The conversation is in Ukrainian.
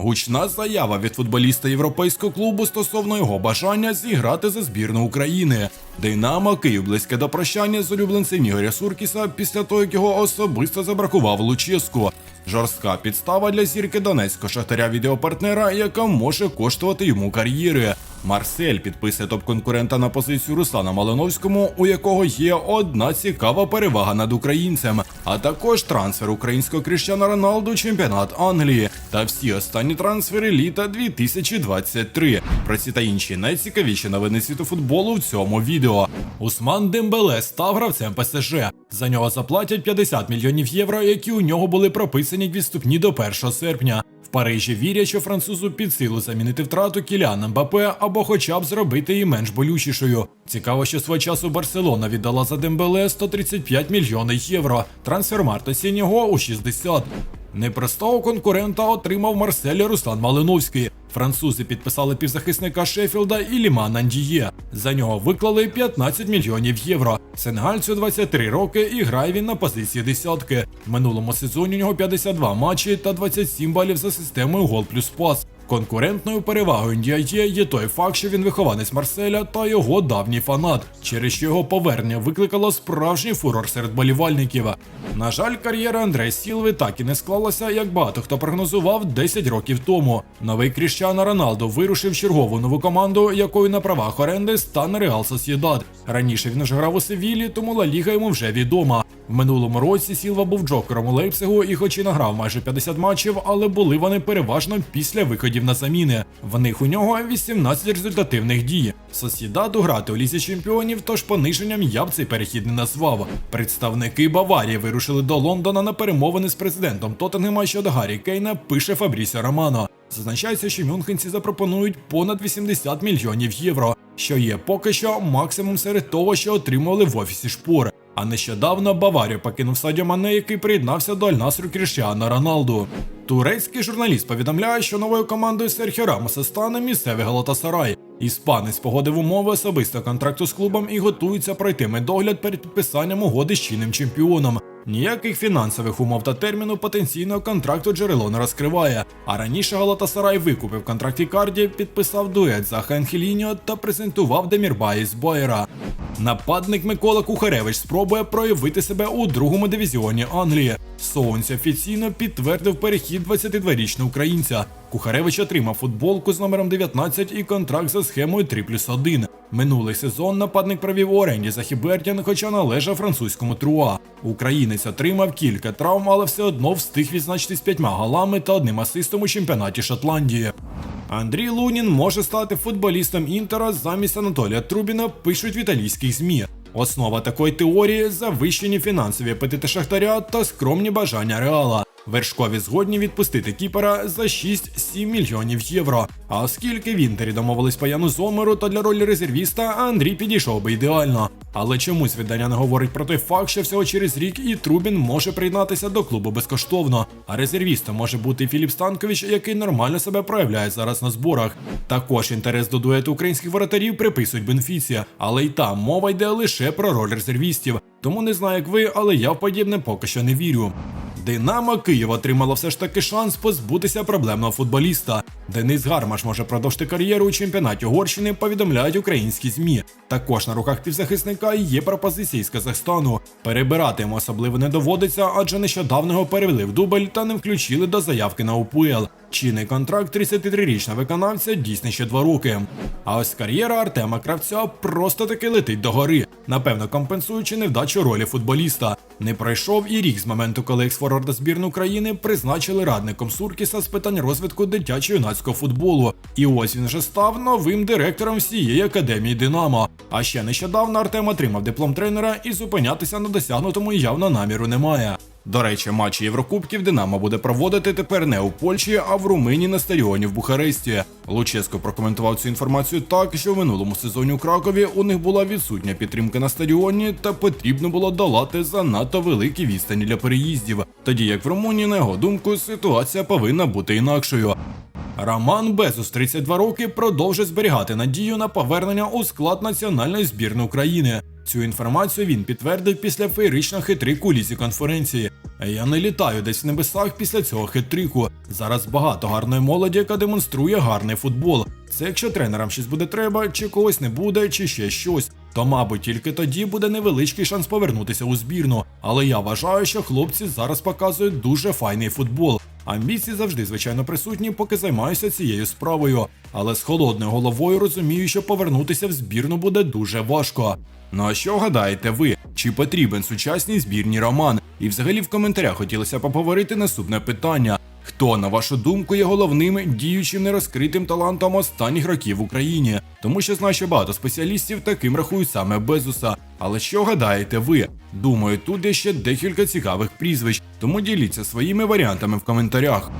Гучна заява від футболіста європейського клубу стосовно його бажання зіграти за збірну України. Динамо Київ близьке до прощання з улюбленцем Ігоря Суркіса після того, як його особисто забракував Луческу. Жорстка підстава для зірки Донецького шахтаря відеопартнера, яка може коштувати йому кар'єри. Марсель підписує топ-конкурента на позицію Руслана Малиновському, у якого є одна цікава перевага над українцем, а також трансфер українського Кріщана Роналду, чемпіонат Англії та всі останні трансфери літа 2023. Про ці та інші найцікавіші новини світу футболу в цьому відео. Усман Дембеле став гравцем ПСЖ. За нього заплатять 50 мільйонів євро, які у нього були прописані відступні до 1 серпня. В Парижі вірять, що французу під силу замінити втрату Кіліана Мбапе або хоча б зробити її менш болючішою. Цікаво, що свого часу Барселона віддала за Дембеле 135 мільйонів євро. Трансфермарт сінього у 60. Непростого конкурента отримав Марселя Руслан Малиновський. Французи підписали півзахисника Шеффілда і Ліма Нандіє. За нього виклали 15 мільйонів євро. Сенегальцю 23 роки і грає він на позиції десятки. В минулому сезоні у нього 52 матчі та 27 балів за системою гол плюс пас. Конкурентною перевагою Ndіає є той факт, що він вихованець Марселя та його давній фанат, через що його повернення викликало справжній фурор серед болівальників. На жаль, кар'єра Андре Сілви так і не склалася, як багато хто прогнозував 10 років тому. Новий Кріщано Роналдо вирушив чергову нову команду, якою на правах оренди стане Реал Сосєдад. Раніше він уже грав у Севілі, тому Ла Ліга йому вже відома. В минулому році Сілва був джокером у Лейпцигу і хоч і награв майже 50 матчів, але були вони переважно після виходів на заміни. В них у нього 18 результативних дій. Сосідаду грати у лізі чемпіонів, тож пониженням я б цей перехід не назвав. Представники Баварії вирушили до Лондона на перемовини з президентом Тоттенгема щодо Гаррі Кейна, пише Фабрісіо Романо. Зазначається, що мюнхенці запропонують понад 80 мільйонів євро, що є поки що максимум серед того, що отримували в офісі шпор. А нещодавно Баварію покинув Садіо Мане, який приєднався до Альнасру Кріштіана Роналду. Турецький журналіст повідомляє, що новою командою Серхіо Рамоса стане місцевий Галатасарай. Іспанець погодив умови особистого контракту з клубом і готується пройти медогляд перед підписанням угоди з чинним чемпіоном. Ніяких фінансових умов та терміну потенційного контракту джерело не розкриває. А раніше Галатасарай викупив контракт Ікарді, підписав дует за Хенхеліньо та презентував Демірбаї з Байера. Нападник Микола Кухаревич спробує проявити себе у другому дивізіоні Англії. Соунс офіційно підтвердив перехід 22-річного українця. Кухаревич отримав футболку з номером 19 і контракт за схемою 3 плюс 1. Минулий сезон нападник провів у оренді за Хібертін, хоча належав французькому труа. Українець отримав кілька травм, але все одно встиг відзначитись п'ятьма голами та одним асистом у чемпіонаті Шотландії. Андрій Лунін може стати футболістом Інтера замість Анатолія Трубіна, пишуть в італійських ЗМІ. Основа такої теорії завищені фінансові апетити Шахтаря та скромні бажання Реала. Вершкові згодні відпустити кіпера за 6-7 мільйонів євро. А оскільки в Інтері домовились по Яну Зомеру, то для ролі резервіста Андрій підійшов би ідеально. Але чомусь видання не говорить про той факт, що всього через рік і Трубін може приєднатися до клубу безкоштовно. А резервістом може бути Філіп Станкович, який нормально себе проявляє зараз на зборах. Також інтерес до дуету українських воротарів приписують Бенфіці, але й там мова йде лише про роль резервістів. Тому не знаю, як ви, але я в подібне поки що не вірю. Динамо Київ отримало все ж таки шанс позбутися проблемного футболіста. Денис Гармаш може продовжити кар'єру у чемпіонаті Угорщини, повідомляють українські змі. Також на руках півзахисника є пропозиції з Казахстану. Перебирати йому особливо не доводиться, адже нещодавно його перевели в дубль та не включили до заявки на УПЛ. Чинний контракт 33-річного виконавця дійсний ще два роки. А ось кар'єра Артема Кравця просто таки летить догори, напевно компенсуючи невдачу ролі футболіста. Не пройшов і рік з моменту, коли ексфорварда збірної України призначили радником Суркіса з питань розвитку дитячо-юнацького футболу. І ось він вже став новим директором всієї академії Динамо. А ще нещодавно Артем отримав диплом тренера і зупинятися на досягнутому явно наміру немає. До речі, матчі Єврокубків Динамо буде проводити тепер не у Польщі, а в Румунії на стадіоні в Бухаресті. Луческо прокоментував цю інформацію так, що в минулому сезоні у Кракові у них була відсутня підтримка на стадіоні, та потрібно було долати занадто великі відстані для переїздів. Тоді як в Румунії, на його думку, ситуація повинна бути інакшою. Роман Безус, 32 роки, продовжує зберігати надію на повернення у склад національної збірної України. Цю інформацію він підтвердив після феєрично хитрий кулісі конференції. Я не літаю десь в небесах після цього хет-трику. Зараз багато гарної молоді, яка демонструє гарний футбол. Це якщо тренерам щось буде треба, чи когось не буде, чи ще щось. То, мабуть, тільки тоді буде невеличкий шанс повернутися у збірну. Але я вважаю, що хлопці зараз показують дуже файний футбол. Амбіції завжди, звичайно, присутні, поки займаюся цією справою. Але з холодною головою розумію, що повернутися в збірну буде дуже важко. Ну а що гадаєте ви? Чи потрібен сучасній збірні роман? І взагалі в коментарях хотілося поговорити наступне питання. Хто, на вашу думку, є головним діючим нерозкритим талантом останніх років в Україні? Тому що знаю, що багато спеціалістів таким рахують саме Безуса. Але що гадаєте ви? Думаю, тут є ще декілька цікавих прізвищ, тому діліться своїми варіантами в коментарях.